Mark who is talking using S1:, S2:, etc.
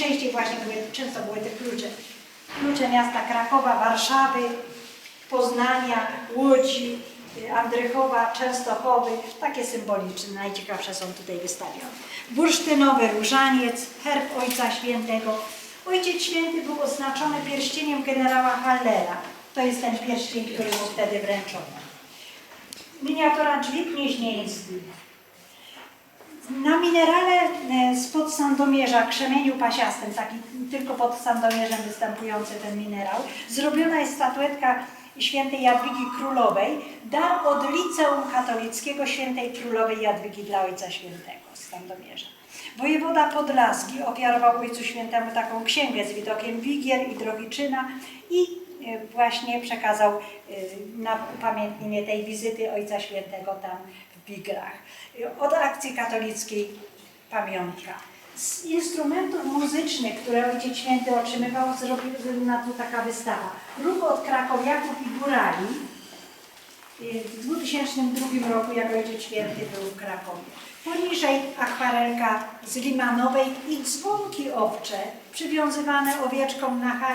S1: najczęściej właśnie były, często były te klucze. Klucze miasta Krakowa, Warszawy, Poznania, Łodzi, Andrychowa, Częstochowy, takie symboliczne, najciekawsze są tutaj wystawione. Bursztynowy różaniec, herb Ojca Świętego. Ojciec Święty był oznaczony pierścieniem generała Hallera. To jest ten pierścień, który mu wtedy wręczono. Miniatura drzwi. Na minerale Sandomierza, krzemieniu pasiastym, taki tylko pod Sandomierzem występujący ten minerał, zrobiona jest statuetka świętej Jadwigi Królowej, dar od Liceum Katolickiego świętej Królowej Jadwigi dla Ojca Świętego z Sandomierza. Wojewoda Podlaski ofiarował Ojcu Świętemu taką księgę z widokiem Wigier i Drogiczyna i e, właśnie przekazał e, na upamiętnienie tej wizyty Ojca Świętego tam w Wigrach. E, Od akcji katolickiej pamiątka. Z instrumentów muzycznych, które Ojciec Święty otrzymywał, zrobiona tu taka wystawa. Ruch od krakowiaków i górali. W 2002 roku, jak Ojciec Święty był w Krakowie. Poniżej akwarelka z Limanowej i dzwonki owcze przywiązywane owieczkom na hali